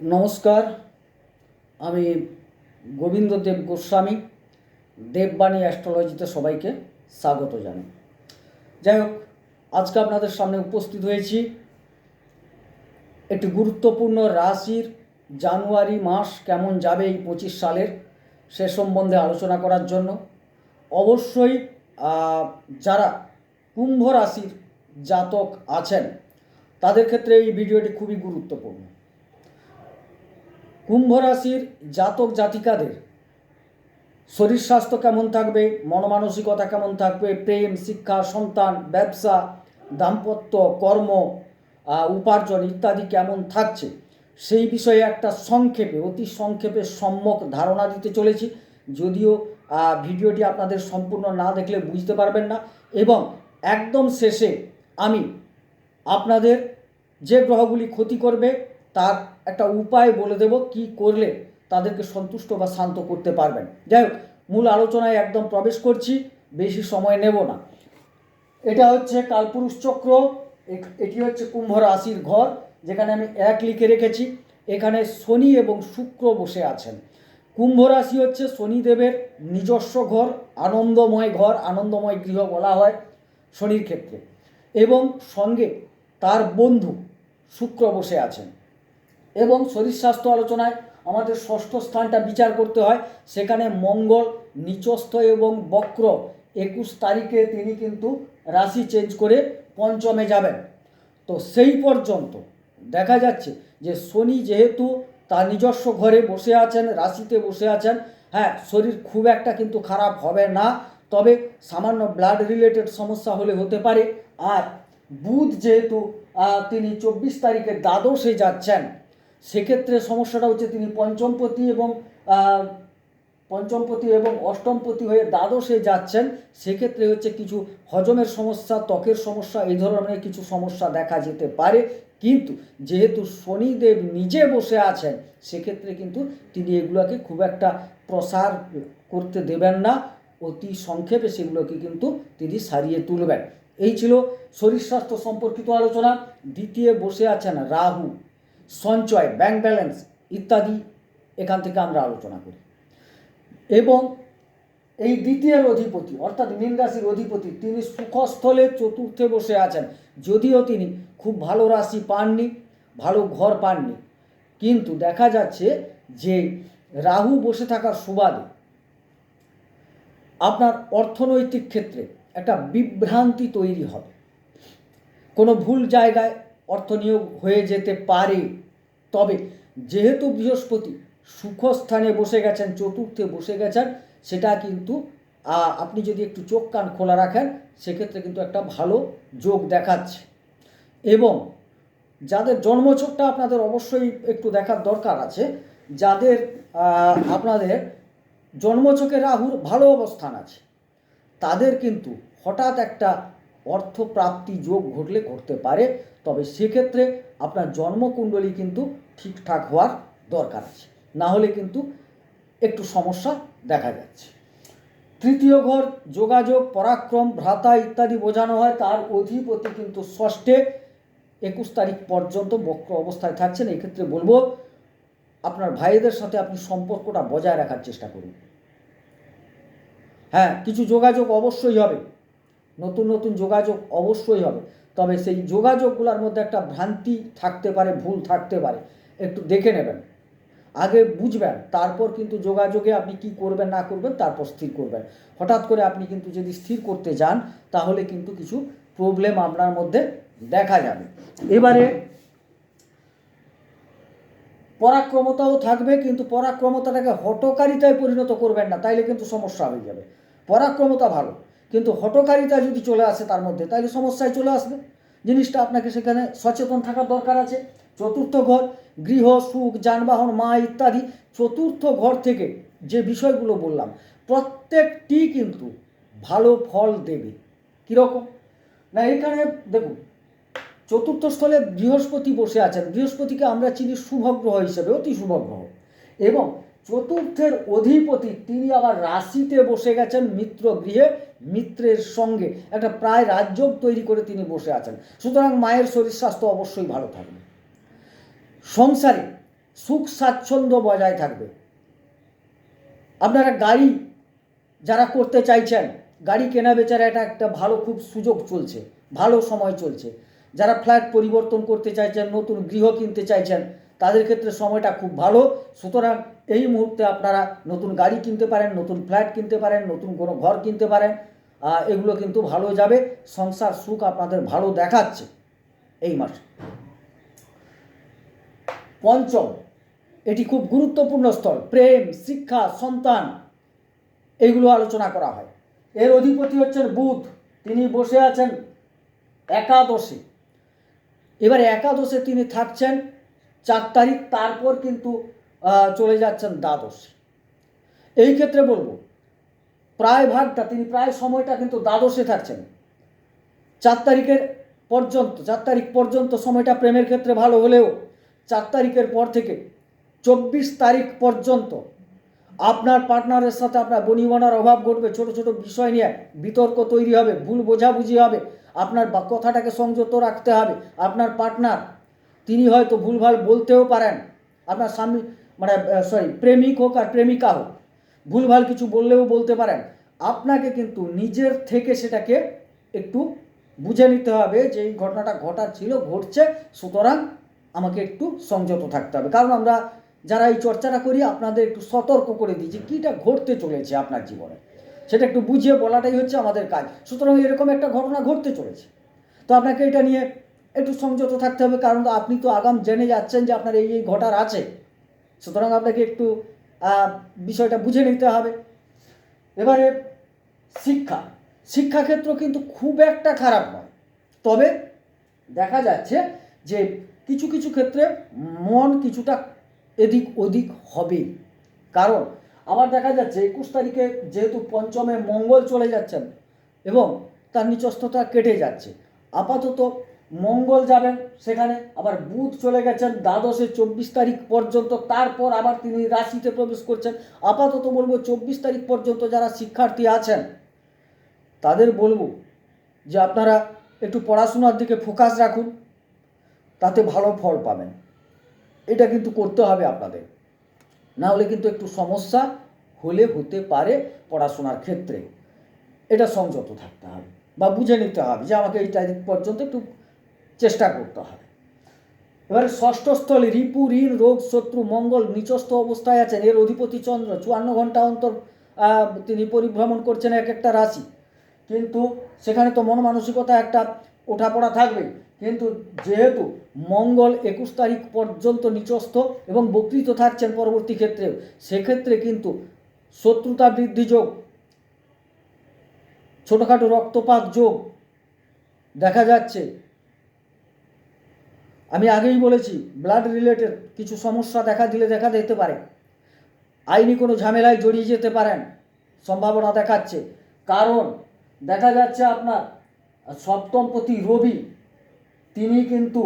নমস্কার, আমি গোবিন্দদেব গোস্বামী, দেববাণী অ্যাস্ট্রোলজিতে সবাইকে স্বাগত জানাই। যাই হোক, আজকে আপনাদের সামনে উপস্থিত হয়েছি একটি গুরুত্বপূর্ণ রাশির জানুয়ারি মাস কেমন যাবে এই পঁচিশ সালের সে সম্বন্ধে আলোচনা করার জন্য। অবশ্যই যারা কুম্ভ রাশির জাতক আছেন, তাদের ক্ষেত্রে এই ভিডিওটি খুবই গুরুত্বপূর্ণ। কুম্ভ রাশির জাতক জাতিকাদের শরীর স্বাস্থ্য কেমন থাকবে, মনমানসিকতা কেমন থাকবে, প্রেম, শিক্ষা, সন্তান, ব্যবসা, দাম্পত্য, কর্ম উপার্জন ইত্যাদি কেমন থাকছে, সেই বিষয়ে একটা সংক্ষেপে, অতি সংক্ষেপে সম্যক ধারণা দিতে চলেছি। যদিও ভিডিওটি আপনাদের সম্পূর্ণ না দেখলে বুঝতে পারবেন না। এবং একদম শেষে আমি আপনাদের যে গ্রহগুলি ক্ষতি করবে, তার একটা উপায় বলে দেব কি করলে তাদেরকে সন্তুষ্ট বা শান্ত করতে পারবেন। যাই হোক, মূল আলোচনায় একদম প্রবেশ করছি, বেশি সময় নেব না। এটা হচ্ছে কালপুরুষ চক্র এটি হচ্ছে কুম্ভ রাশির ঘর, যেখানে আমি এক লিখে রেখেছি। এখানে শনি এবং শুক্র বসে আছেন। কুম্ভ রাশি হচ্ছে শনিদেবের নিজস্ব ঘর, আনন্দময় ঘর, আনন্দময় গৃহ বলা হয় শনির ক্ষেত্রে। এবং সঙ্গে তার বন্ধু শুক্র বসে আছেন। এবং শরীর স্বাস্থ্য আলোচনায় আমাদের ষষ্ঠ স্থানটা বিচার করতে হয়। সেখানে মঙ্গল, নিচস্থ এবং বক্র একুশ তারিখে তিনি কিন্তু রাশি চেঞ্জ করে পঞ্চমে যাবেন। তো সেই পর্যন্ত দেখা যাচ্ছে যে শনি যেহেতু তার নিজস্ব ঘরে বসে আছেন, রাশিতে বসে আছেন হ্যাঁ শরীর খুব একটা কিন্তু খারাপ হবে না, তবে সামান্য ব্লাড রিলেটেড সমস্যা হলে হতে পারে। আর বুধ যেহেতু তিনি চব্বিশ তারিখে দ্বাদশে যাচ্ছেন সেক্ষেত্রে সমস্যাটা হচ্ছে তিনি পঞ্চমপতি এবং পঞ্চমপতি এবং অষ্টমপতি হয়ে দ্বাদশে যাচ্ছেন। সেক্ষেত্রে হচ্ছে কিছু হজমের সমস্যা, ত্বকের সমস্যা, এই ধরনের কিছু সমস্যা দেখা যেতে পারে। কিন্তু যেহেতু শনিদেব নিজে বসে আছেন, সেক্ষেত্রে কিন্তু তিনি এগুলোকে খুব একটা প্রসার করতে দেবেন না। অতি সংক্ষেপে সেগুলোকে কিন্তু তিনি সারিয়ে তুলবেন। এই ছিল শরীর স্বাস্থ্য সম্পর্কিত আলোচনা। দ্বিতীয় বসে আছেন রাহু। সঞ্চয় ব্যাংক ব্যালেন্স ইত্যাদি এখান থেকে আমরা আলোচনা করি। এবং এই দ্বিতীয়ের অধিপতি, অর্থাৎ মীন রাশির অধিপতি, তিনি সুখস্থলে চতুর্থে বসে আছেন। যদিও তিনি খুব ভালো রাশি পাননি, ভালো ঘর পাননি। কিন্তু দেখা যাচ্ছে যে রাহু বসে থাকার সুবাদে আপনার অর্থনৈতিক ক্ষেত্রে একটা বিভ্রান্তি তৈরি হবে। কোনো ভুল জায়গায় অর্থ নিয়োগ হয়ে যেতে পারে। তবে যেহেতু বৃহস্পতি সুখস্থানে বসে গেছেন, চতুর্থে বসে গেছেন, সেটা কিন্তু আপনি যদি একটু চোখ কান খোলা রাখেন, সেক্ষেত্রে কিন্তু একটা ভালো যোগ দেখাচ্ছে। এবং যাদের জন্মছকটা আপনাদের অবশ্যই একটু দেখার দরকার আছে, যাদের আপনাদের জন্মছকে রাহুর ভালো অবস্থান আছে, তাদের কিন্তু হঠাৎ একটা অর্থপ্রাপ্তি যোগ ঘটলে ঘটতে পারে। তবে সেক্ষেত্রে আপনার জন্মকুণ্ডলী কিন্তু ঠিকঠাক হওয়ার দরকার আছে। না হলে কিন্তু একটু সমস্যা দেখা যাচ্ছে। তৃতীয় ঘর, যোগাযোগ, পরাক্রম, ভ্রাতা ইত্যাদি বোঝানো হয়। তার অধিপতি কিন্তু ষষ্ঠে একুশ তারিখ পর্যন্ত বক্র অবস্থায় থাকছেন। এক্ষেত্রে বলব, আপনার ভাইদের সাথে আপনি সম্পর্কটা বজায় রাখার চেষ্টা করুন। হ্যাঁ কিছু যোগাযোগ অবশ্যই হবে। নতুন নতুন যোগাযোগ অবশ্যই হবে। তবে সেই যোগাযোগগুলোর মধ্যে একটা ভ্রান্তি থাকতে পারে, ভুল থাকতে পারে। একটু দেখে নেবেন। আগে বুঝবেন, তারপর কিন্তু যোগাযোগে আপনি কি করবেন, না করবেন, তারপর স্থির করবেন। হঠাৎ করে আপনি কিন্তু যদি স্থির করতে যান, তাহলে কিন্তু কিছু প্রবলেম আপনার মধ্যে দেখা যাবে। এবারে পরাক্রমতাও থাকবে, কিন্তু পরাক্রমতাটাকে হটকারিতায় পরিণত করবেন না, তাইলে কিন্তু সমস্যা হয়ে যাবে। পরাক্রমতা ভালো। কিন্তু হটকারিতা যদি চলে আসে তার মধ্যে, তাহলে সমস্যায় চলে আসবে। জিনিসটা আপনাকে সেখানে সচেতন থাকার দরকার আছে। চতুর্থ ঘর, গৃহ, সুখ, যানবাহন, মা ইত্যাদি চতুর্থ ঘর থেকে যে বিষয়গুলো বললাম, প্রত্যেকটি কিন্তু ভালো ফল দেবে। কীরকম? না এখানে দেখুন, চতুর্থ স্থলে বৃহস্পতি বসে আছেন। বৃহস্পতিকে আমরা চিনি শুভগ্রহ হিসেবে, অতি শুভগ্রহ। এবং চতুর্থের অধিপতি তিনি আবার রাশিতে বসে গেছেন মিত্র গৃহে, মিত্রের সঙ্গে। একটা প্রায় রাজযোগ তৈরি করে তিনি বসে আছেন। সুতরাং মায়ের শরীর স্বাস্থ্য অবশ্যই ভালো থাকবে। সংসারে সুখ স্বাচ্ছন্দ্য বজায় থাকবে। আপনারা গাড়ি যারা করতে চাইছেন, গাড়ি কেনা বেচারা এটা একটা ভালো খুব সুযোগ চলছে, ভালো সময় চলছে। যারা ফ্ল্যাট পরিবর্তন করতে চাইছেন, নতুন গৃহ কিনতে চাইছেন তাদের ক্ষেত্রে সময়টা খুব ভালো। সুতরাং এই মুহূর্তে আপনারা নতুন গাড়ি কিনতে পারেন, নতুন ফ্ল্যাট কিনতে পারেন, নতুন কোনো ঘর কিনতে পারেন এগুলো কিন্তু ভালো যাবে। সংসার সুখ আপনাদের ভালো দেখাচ্ছে এই মাসে। পঞ্চম, এটি খুব গুরুত্বপূর্ণ স্থল। প্রেম, শিক্ষা, সন্তান এইগুলো আলোচনা করা হয়। এর অধিপতি হচ্ছেন বুধ। তিনি বসে আছেন একাদশে। এবার একাদশে তিনি থাকছেন চার তারিখ তারপর কিন্তু চলে যাচ্ছেন দ্বাদশে। এই ক্ষেত্রে বলব, প্রায় ভাগটা, তিনি প্রায় সময়টা কিন্তু দ্বাদশে থাকছেন। চার তারিখের পর্যন্ত, চার তারিখ পর্যন্ত সময়টা প্রেমের ক্ষেত্রে ভালো হলেও, চার তারিখের পর থেকে চব্বিশ তারিখ পর্যন্ত আপনার পার্টনারের সাথে আপনার বনিবনার অভাব ঘটবে, ছোট ছোট বিষয় নিয়ে বিতর্ক তৈরি হবে, ভুল বোঝাবুঝি হবে, আপনার কথাটাকে সংযত রাখতে হবে, আপনার পার্টনার তিনি হয়তো ভুলভাল বলতেও পারেন। আপনার স্বামী মানে সরি প্রেমিক হোক আর প্রেমিকা হোক, ভুলভাল কিছু বললেও বলতে পারেন। আপনাকে কিন্তু নিজের থেকে সেটাকে একটু বুঝে নিতে হবে যে এই ঘটনাটা ঘটার ছিল ঘটছে, সুতরাং আমাকে একটু সংযত থাকতে হবে। কারণ আমরা যারা এই চর্চাটা করি, আপনাদের একটু সতর্ক করে দিই যে কীটা ঘটতে চলেছে আপনার জীবনে। সেটা একটু বুঝিয়ে বলাটাই হচ্ছে আমাদের কাজ। সুতরাং এরকম একটা ঘটনা ঘটতে চলেছে। তো আপনাকে এটা নিয়ে একটু সংযত থাকতে হবে, কারণ আপনি তো আগাম জেনে যাচ্ছেন যে আপনার এই এই ঘটার আছে। সুতরাং আপনাকে একটু বিষয়টা বুঝে নিতে হবে। এবারে শিক্ষা। শিক্ষাক্ষেত্র কিন্তু খুব একটা খারাপ নয়। তবে দেখা যাচ্ছে যে কিছু কিছু ক্ষেত্রে মন কিছুটা এদিক ওদিক হবে। কারণ আবার দেখা যাচ্ছে একুশ তারিখে যেহেতু পঞ্চমে মঙ্গল চলে যাচ্ছেন এবং তার নিচস্থতা কেটে যাচ্ছে। আপাতত মঙ্গল যাবেন সেখানে, আবার বুধ চলে গেছেন, দ্বাদশে চব্বিশ তারিখ পর্যন্ত, তারপর আবার তিনি রাশিতে প্রবেশ করছেন। আপাতত বলব চব্বিশ তারিখ পর্যন্ত যারা শিক্ষার্থী আছেন, তাদের বলব যে আপনারা একটু পড়াশোনার দিকে ফোকাস রাখুন, তাতে ভালো ফল পাবেন। এটা কিন্তু করতে হবে আপনাদের। না হলে কিন্তু একটু সমস্যা হলে হতে পারে পড়াশোনার ক্ষেত্রে। এটা সংযত থাকতে হবে বা বুঝে নিতে হবে যে আমাকে এই তারিখ পর্যন্ত একটু চেষ্টা করতে হবে। এবারে ষষ্ঠ স্থলে, রিপু, ঋণ, রোগ, শত্রু, মঙ্গল, নিচস্থ অবস্থায় আছেন। এর অধিপতি চন্দ্র, চুয়ান্ন ঘণ্টা অন্তর তিনি পরিভ্রমণ করছেন এক একটা রাশি। কিন্তু সেখানে তো মন মানসিকতা একটা ওঠাপড়া থাকবে কিন্তু যেহেতু মঙ্গল একুশ তারিখ পর্যন্ত নিচস্থ এবং বকৃত থাকছেন পরবর্তী ক্ষেত্রেও, সেক্ষেত্রে কিন্তু শত্রুতা বৃদ্ধি যোগ, ছোটোখাটো রক্তপাত যোগ দেখা যাচ্ছে। আমি আগেই বলেছি ব্লাড রিলেটেড কিছু সমস্যা দেখা দিলে দেখা দিতে পারে। আইনি কোনো ঝামেলায় জড়িয়ে যেতে পারেন, সম্ভাবনা দেখাচ্ছে। কারণ দেখা যাচ্ছে আপনার সপ্তমপতি রবি, তিনি কিন্তু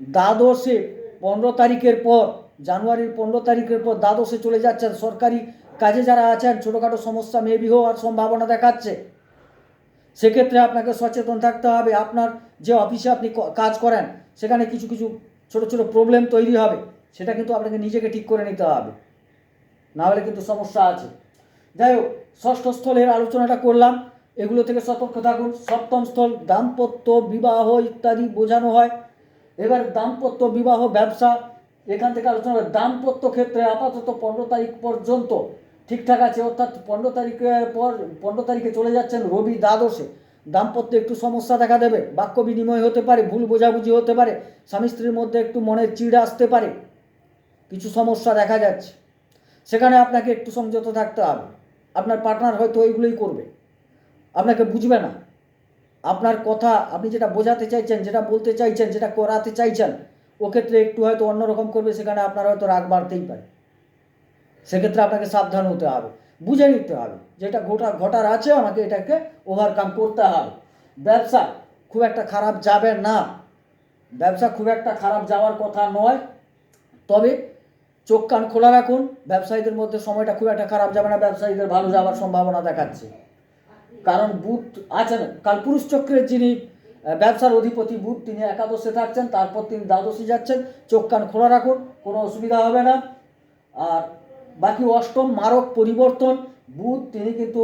দ্বাদশে পনেরো তারিখের পর, জানুয়ারির পনেরো তারিখের পর দ্বাদশে চলে যাচ্ছেন। সরকারি কাজে যারা আছেন, ছোটোখাটো সমস্যা মেবি হওয়ার সম্ভাবনা দেখাচ্ছে। সেক্ষেত্রে আপনাকে সচেতন থাকতে হবে। আপনার যে অফিসে আপনি কাজ করেন, সেখানে কিছু কিছু ছোট ছোট প্রবলেম তৈরি হবে। সেটা কিন্তু আপনাকে নিজেকে ঠিক করে নিতে হবে। না হলে কিন্তু সমস্যা আছে। যাই হোক, ষষ্ঠ স্থলের আলোচনাটা করলাম। এগুলো থেকে সতর্ক থাকুন। সপ্তম স্থল, দাম্পত্য বিবাহ ইত্যাদি বোঝানো হয়। এবার দাম্পত্য বিবাহ ব্যবসা। এখান থেকে আলোচনা দাম্পত্য ক্ষেত্রে আপাতত পনেরো তারিখ পর্যন্ত ঠিকঠাক আছে, অর্থাৎ পনেরো তারিখের পর পনেরো তারিখে চলে যাচ্ছেন রবি দ্বাদশে। দাম্পত্যে একটু সমস্যা দেখা দেবে, বাক্য বিনিময় হতে পারে, ভুল বোঝাবুঝি হতে পারে, স্বামী স্ত্রীর মধ্যে একটু মনের চিড় আসতে পারে, কিছু সমস্যা দেখা যাচ্ছে। সেখানে আপনাকে একটু সংযত থাকতে হবে। আপনার পার্টনার হয়তো ওইগুলোই করবে। আপনাকে বুঝবে না। আপনার কথা আপনি যেটা বোঝাতে চাইছেন, যেটা বলতে চাইছেন, যেটা করাতে চাইছেন ও ক্ষেত্রে একটু হয়তো অন্যরকম করবে, সেখানে আপনার হয়তো রাগ বাড়তেই পারে। সেক্ষেত্রে আপনাকে সাবধান হতে হবে, বুঝে নিতে হবে যেটা ঘটা ঘটার আছে আমাকে এটাকে ওভারকাম করতে হবে। ব্যবসা খুব একটা খারাপ যাবে না। ব্যবসা খুব একটা খারাপ যাওয়ার কথা নয়, তবে চোখ কান খোলা রাখুন, ব্যবসায়ীদের মধ্যে সময়টা খুব একটা খারাপ যাবে না, ব্যবসায়ীদের ভালো যাওয়ার সম্ভাবনা দেখাচ্ছে। কারণ বুধ আছেন কালপুরুষ চক্রের যিনি ব্যবসার অধিপতি বুধ তিনি একাদশে থাকছেন, তারপর তিনি দ্বাদশে যাচ্ছেন। চোখ কান খোলা রাখুন, কোনো অসুবিধা হবে না। আর বাকি অষ্টম মারক পরিবর্তন। বুধ, তিনি কিন্তু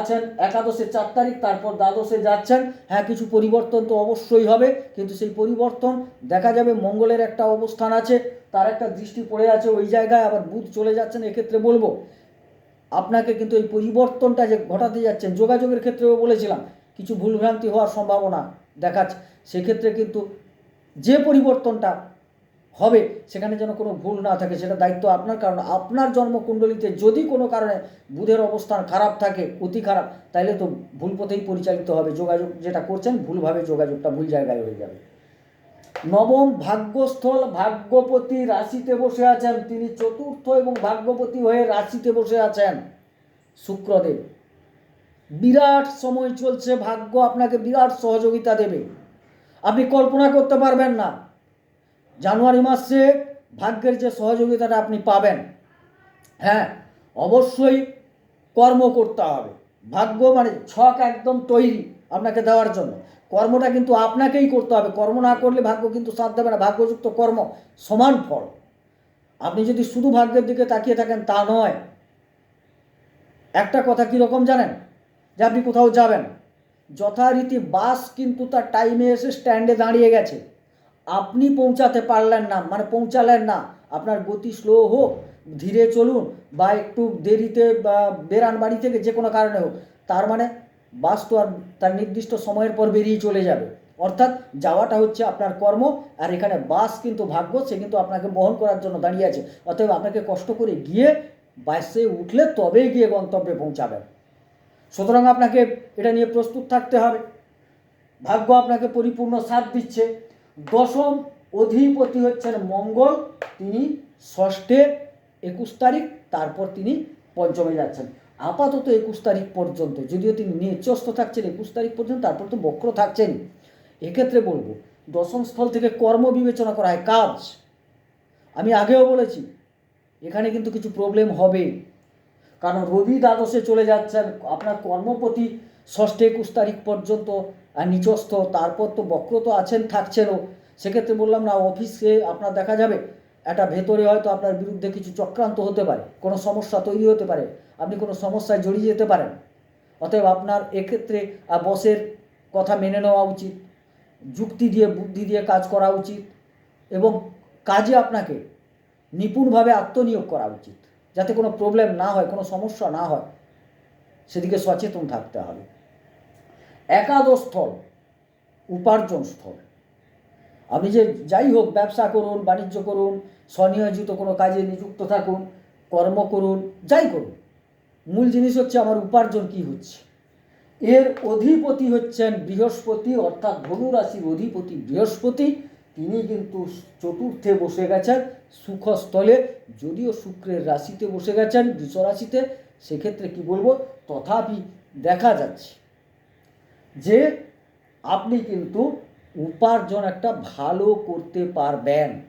আছেন একাদশে চার তারিখ, তারপর দ্বাদশে যাচ্ছেন। হ্যাঁ কিছু পরিবর্তন তো অবশ্যই হবে, কিন্তু সেই পরিবর্তন দেখা যাবে, মঙ্গলের একটা অবস্থান আছে, তার একটা দৃষ্টি পড়ে আছে ওই জায়গায়, আবার বুধ চলে যাচ্ছেন, এক্ষেত্রে বলব, আপনাকে কিন্তু এই পরিবর্তনটা যে ঘটাতে যাচ্ছেন, যোগাযোগের ক্ষেত্রেও বলেছিলাম, কিছু ভুলভ্রান্তি হওয়ার সম্ভাবনা দেখাচ্ছে। সেক্ষেত্রে কিন্তু যে পরিবর্তনটা হবে, সেখানে যেন কোনো ভুল না থাকে, সেটা দায়িত্ব আপনার। কারণ আপনার জন্মকুণ্ডলিতে যদি কোনো কারণে বুধের অবস্থান খারাপ থাকে, অতি খারাপ, তাইলে তো ভুল পথেই পরিচালিত হবে। যোগাযোগ যেটা করছেন, ভুলভাবে যোগাযোগটা ভুল জায়গায় হয়ে যাবে। নবম ভাগ্যস্থল ভাগ্যপতি রাশিতে বসে আছেন। তিনি চতুর্থ এবং ভাগ্যপতি হয়ে রাশিতে বসে আছেন। শুক্রদেব। বিরাট সময় চলছে, ভাগ্য আপনাকে বিরাট সহযোগিতা দেবে। আপনি কল্পনা করতে পারবেন না। জানুয়ারি মাসে ভাগ্যের যে সহযোগিতাটা আপনি পাবেন হ্যাঁ অবশ্যই কর্ম করতে হবে। ভাগ্য মানে ছক একদম তৈরি আপনাকে দেওয়ার জন্য। কর্মটা কিন্তু আপনাকেই করতে হবে। কর্ম না করলে ভাগ্য কিন্তু সাথ দেবে না। ভাগ্যযুক্ত কর্ম সমান ফল। আপনি যদি শুধু ভাগ্যের দিকে তাকিয়ে থাকেন, তা নয়। একটা কথা কীরকম জানেন? যে আপনি কোথাও যাবেন। যথারীতি বাস কিন্তু তার টাইমে এসে স্ট্যান্ডে দাঁড়িয়ে গেছে। আপনি পৌঁছাতে পারলেন না মানে পৌঁছালেন না। আপনার গতি স্লো হোক, ধীরে চলুন, বা একটু দেরিতে, বা বেরান বাড়ি থেকে যে কোনো কারণে হোক, তার মানে বাস তো আর তার নির্দিষ্ট সময়ের পর বেরিয়ে চলে যাবে। অর্থাৎ যাওয়াটা হচ্ছে আপনার কর্ম, আর এখানে বাস কিন্তু ভাগ্য, সে কিন্তু আপনাকে বহন করার জন্য দাঁড়িয়ে আছে। অতএব আপনাকে কষ্ট করে গিয়ে বাসে উঠলে তবেই গিয়ে গন্তব্যে পৌঁছাবেন। সুতরাং আপনাকে এটা নিয়ে প্রস্তুত থাকতে হবে। ভাগ্য আপনাকে পরিপূর্ণ সাথ দিচ্ছে। দশম অধিপতি হচ্ছেন মঙ্গল। তিনি ষষ্ঠে একুশ তারিখ, তারপর তিনি পঞ্চমে যাচ্ছেন। আপাতত একুশ তারিখ পর্যন্ত, যদিও তিনি নিচস্ত থাকছেন একুশ তারিখ পর্যন্ত, তারপর তো বক্র থাকছেন। এক্ষেত্রে বলব, দশম স্থল থেকে কর্ম বিবেচনা করা হয়, কাজ। আমি আগেও বলেছি, এখানে কিন্তু কিছু প্রবলেম হবে। কারণ রবি দ্বাদশে চলে যাচ্ছেন, আপনার কর্মপতি ষষ্ঠে একুশ তারিখ পর্যন্ত নিচস্থ তারপর তো বক্র তো আছেন, থাকছেনও। সেক্ষেত্রে বললাম না, অফিসে আপনার দেখা যাবে। একটা ভেতরে হয়তো আপনার বিরুদ্ধে কিছু চক্রান্ত হতে পারে, কোনো সমস্যা তৈরি হতে পারে, আপনি কোনো সমস্যায় জড়িয়ে যেতে পারেন। অতএব আপনার এক্ষেত্রে বসের কথা মেনে নেওয়া উচিত, যুক্তি দিয়ে, বুদ্ধি দিয়ে কাজ করা উচিত, এবং কাজে আপনাকে নিপুণভাবে আত্মনিয়োগ করা উচিত, যাতে কোনো প্রবলেম না হয়, কোনো সমস্যা না হয়। সেদিকে সচেতন থাকতে হবে। একাদশ স্থল, উপার্জন স্থল। আপনি যে যাই হোক ব্যবসা করুন, বাণিজ্য করুন, স্বনিয়োজিত কোনো কাজে নিযুক্ত থাকুন, কর্ম করুন, যাই করুন, মূল জিনিস হচ্ছে আমার উপার্জন কি হচ্ছে? এর অধিপতি হচ্ছেন বৃহস্পতি, অর্থাৎ ধনু রাশির অধিপতি বৃহস্পতি। তিনি কিন্তু চতুর্থে বসে গেছেন, সুখস্থলে, যদিও শুক্রের রাশিতে বসে গেছেন বৃষ রাশিতে সেক্ষেত্রে কি বলব? তথাপি দেখা যাচ্ছে যে আপনি কিন্তু উপার্জন একটা ভালো করতে পারবেন।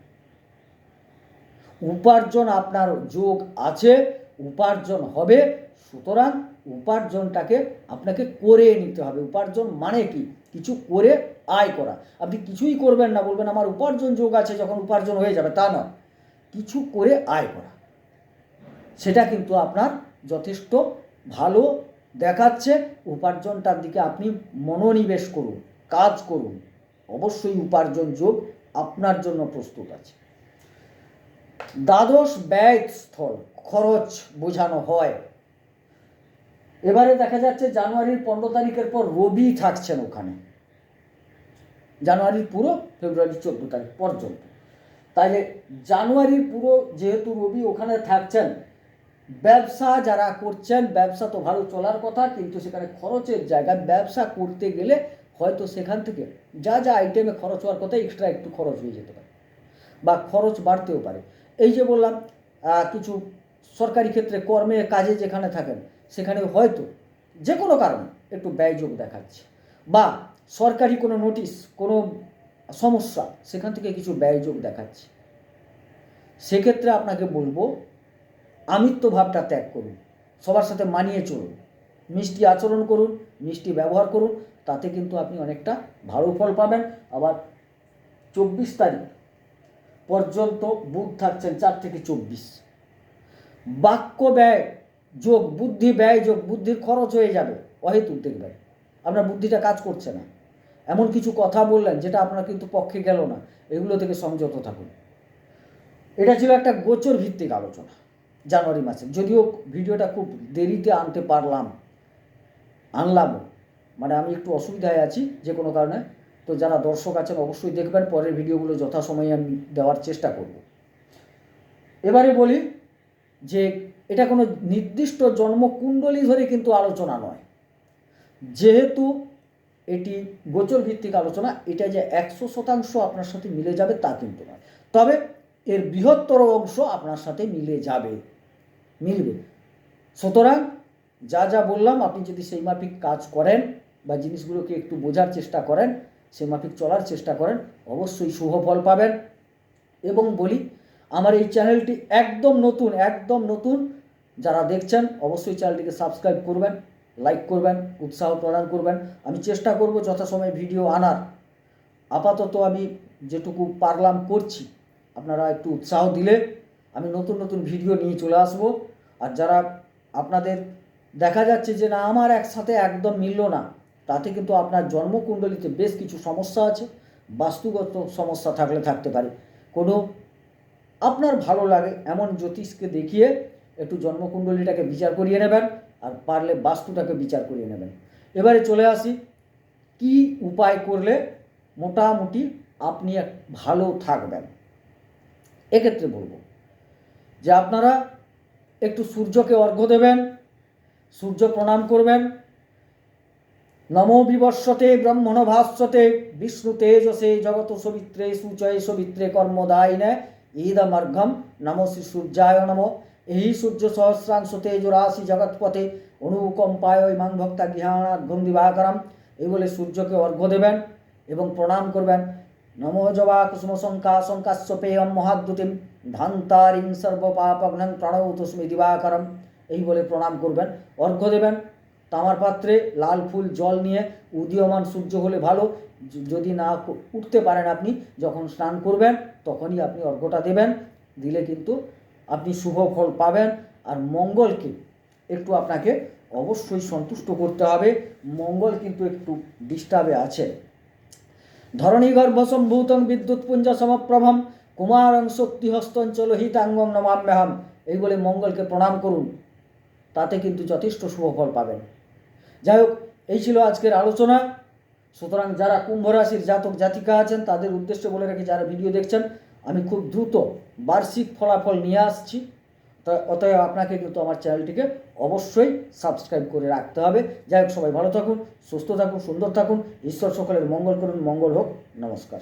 উপার্জন আপনার যোগ আছে, উপার্জন হবে, সুতরাং উপার্জনটাকে আপনাকে করে নিতে হবে। উপার্জন মানে কি? কিছু করে আয় করা। আপনি কিছুই করবেন না, বলবেন আমার উপার্জন যোগ আছে, যখন উপার্জন হয়ে যাবে, তা নয়। কিছু করে আয় করা। সেটা কিন্তু আপনার যথেষ্ট ভালো দেখাচ্ছে। উপার্জনটার দিকে আপনি মনোনিবেশ করুন, কাজ করুন। অবশ্যই উপার্জন যোগ আপনার জন্য প্রস্তুত আছে। দ্বাদশ ব্যয় স্থল, খরচ বোঝানো হয়। এবারে দেখা যাচ্ছে জানুয়ারির পনেরো তারিখের পর রবি থাকছেন ওখানে। জানুয়ারির পুরো ফেব্রুয়ারি চোদ্দ তারিখ পর্যন্ত। তাইলে জানুয়ারির পুরো যেহেতু রবি ওখানে থাকছেন ব্যবসা যারা করছেন, ব্যবসা তো ভালো চলার কথা, কিন্তু সেখানে খরচের জায়গায় ব্যবসা করতে গেলে হয়তো সেখান থেকে যা যা আইটেমে খরচ হওয়ার কথা এক্সট্রা একটু খরচ হয়ে যেতে পারে বা খরচ বাড়তেও পারে। এই যে বললাম কিছু সরকারি ক্ষেত্রে কর্মে কাজে যেখানে থাকেন, সেখানে হয়তো যে কোনো কারণে একটু ব্যয়যোগ দেখাচ্ছে বা সরকারি কোনো নোটিশ কোনো সমস্যা, সেখান থেকে কিছু ব্যয়যোগ দেখাচ্ছে। সেক্ষেত্রে আপনাকে বলব আমিত্ব ভাবটা ত্যাগ করুন, সবার সাথে মানিয়ে চলুন, মিষ্টি আচরণ করুন, মিষ্টি ব্যবহার করুন, তাতে কিন্তু আপনি অনেকটা ভালো ফল পাবেন। আবার চব্বিশ তারিখ পর্যন্ত বুধ থাকছেন চার থেকে চব্বিশ। বাক্য ব্যয় যোগ বুদ্ধি, ব্যয় যোগ বুদ্ধির খরচ হয়ে যাবে, অহেতুক দেখবেন আপনার বুদ্ধিটা কাজ করছে না। এমন কিছু কথা বললেন যেটা আপনার কিন্তু পক্ষে গেল না, এগুলো থেকে সংযত থাকুন। এটা ছিল একটা গোচর ভিত্তিক আলোচনা। জানুয়ারি মাসে। যদিও ভিডিওটা খুব দেরিতে আনতে পারলাম আনলামও মানে আমি একটু অসুবিধায় আছি যে কোনো কারণে। তো যারা দর্শক আছেন অবশ্যই দেখবেন, পরের ভিডিওগুলো যথাসময়ে আমি দেওয়ার চেষ্টা করব। এবারে বলি যে এটা কোনো নির্দিষ্ট জন্মকুণ্ডলী ধরে কিন্তু আলোচনা নয়। যেহেতু এটি গোচর ভিত্তিক আলোচনা, এটা যে একশো শতাংশ আপনার সাথে মিলে যাবে তা কিন্তু নয়। তবে এর বৃহত্তর অংশ আপনার সাথে মিলে যাবে। মিলবে। সুতরাং যা যা বললাম, আপনি যদি সেই মাফিক কাজ করেন বা জিনিসগুলোকে একটু বোঝার চেষ্টা করেন, সেই মাফিক চলার চেষ্টা করেন, অবশ্যই শুভ ফল পাবেন। এবং বলি, আমার এই চ্যানেলটি একদম নতুন একদম নতুন যারা দেখছেন, অবশ্যই চ্যানেলটিকে সাবস্ক্রাইব করবেন, লাইক করবেন, উৎসাহ প্রদান করবেন। আমি চেষ্টা করব যথাসময়ে ভিডিও আনার। আপাতত আমি যেটুকু পারলাম করছি, আপনারা একটু উৎসাহ দিলে আমি নতুন নতুন ভিডিও নিয়ে চলে আসব। আর যারা আপনাদের দেখা যাচ্ছে যে না, আমার একসাথে একদম মিলল না, তাতে কিন্তু আপনার জন্মকুণ্ডলিতে বেশ কিছু সমস্যা আছে, বাস্তুগত সমস্যা থাকলে থাকতে পারে। কোনো আপনার ভালো লাগে এমন জ্যোতিষকে দেখিয়ে একটু জন্মকুণ্ডলীটাকে বিচার করিয়ে নেবেন, আর পারলে বাস্তুটাকে বিচার করিয়ে নেবেন। এবারে চলে আসি, কি উপায় করলে মোটামুটি আপনি ভালো থাকবেন? এক্ষেত্রে বলব যে আপনারা একটু সূর্যকে অর্ঘ্য দেবেন, সূর্য প্রণাম করবেন। নমো বিবর্ষতে ব্রহ্মণ ভাস্বতে বিষ্ণু তেজসে জগত সবিত্রে, সূচয়ে সবিত্রে কর্মদায়িনে ঈদমর্ঘম নমো শ্রী সূর্যায় নম। এই সূর্য সহস্রাংশ তেজ রাশি জগৎপথে অনুকম্পায় ইমাং ভক্তা গৃহাণাঘম দিবাকরম। এই বলে সূর্যকে অর্ঘ্য দেবেন এবং প্রণাম করবেন। নমো জবা কুসুম শঙ্কা শঙ্কাশ্য পেয়ম মহাদ্যুতিম ধান্তারিং সর্বপাপঘ্নং প্রণৌতস্মি দিবাকরম এই বলে প্রণাম করবেন অর্ঘ্য দেবেন তামার পাত্রে লাল ফুল জল নিয়ে উদীয়মান সূর্য হলে ভালো যদি না উঠতে পারেন আপনি যখন স্নান করবেন তখনই আপনি অর্ঘ্যটা দেবেন দিলে কিন্তু আপনি শুভ ফল পাবেন। আর মঙ্গলকে একটু আপনাকে অবশ্যই সন্তুষ্ট করতে হবে। মঙ্গল কিন্তু একটু ডিস্টার্বে আছে। ধরণী গর্ভসম্ভূতং বিদ্যুৎ পুঞ্জ সমপ্রভম, কুমারং শক্তিহস্তঞ্চল হিতাঙ্গম নমাম্যহম। এই বলে মঙ্গলকে প্রণাম করুন। তাতে কিন্তু যথেষ্ট শুভ ফল পাবেন। যাই হোক, এই ছিল আজকের আলোচনা। সুতরাং যারা কুম্ভ রাশির জাতক জাতিকা আছেন, তাদের উদ্দেশ্য বলে রাখি যারা ভিডিও দেখছেন, আমি খুব দ্রুত বার্ষিক ফলাফল নিয়ে আসছি। অতএব আপনাকে কিন্তু আমার চ্যানেলটিকে অবশ্যই সাবস্ক্রাইব করে রাখতে হবে। যাই হোক, সবাই ভালো থাকুন, সুস্থ থাকুন, সুন্দর থাকুন। ঈশ্বর সকলের মঙ্গল করুন, মঙ্গল হোক। নমস্কার।